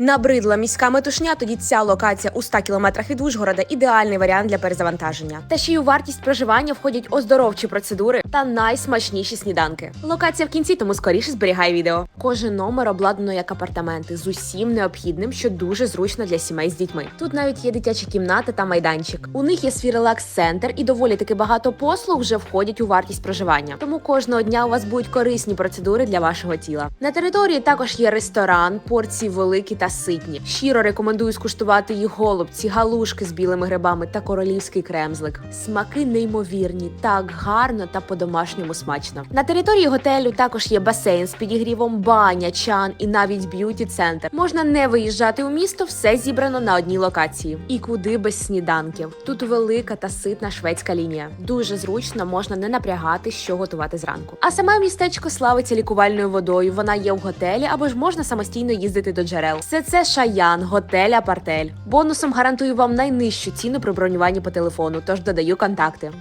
Набридла міська метушня, тоді ця локація у 100 кілометрах від Ужгорода ідеальний варіант для перезавантаження. Та ще й у вартість проживання входять оздоровчі процедури та найсмачніші сніданки. Локація в кінці, тому скоріше зберігай відео. Кожен номер обладнано як апартаменти з усім необхідним, що дуже зручно для сімей з дітьми. Тут навіть є дитяча кімната та майданчик. У них є свій релакс-центр і доволі таки багато послуг вже входять у вартість проживання. Тому кожного дня у вас будуть корисні процедури для вашого тіла. На території також є ресторан, порції великі та ситні. Щиро рекомендую скуштувати їх голубці, галушки з білими грибами та королівський кремзлик. Смаки неймовірні, так гарно та по-домашньому смачно. На території готелю також є басейн з підігрівом, баня, чан і навіть б'юті центр. Можна не виїжджати у місто, все зібрано на одній локації. І куди без сніданків. Тут велика та ситна шведська лінія. Дуже зручно, можна не напрягати, що готувати зранку. А саме містечко славиться лікувальною водою. Вона є в готелі або ж можна самостійно їздити до джерел. Все це Шаян, готель Апартель. Бонусом гарантую вам найнижчу ціну при бронюванні по телефону, тож додаю контакти.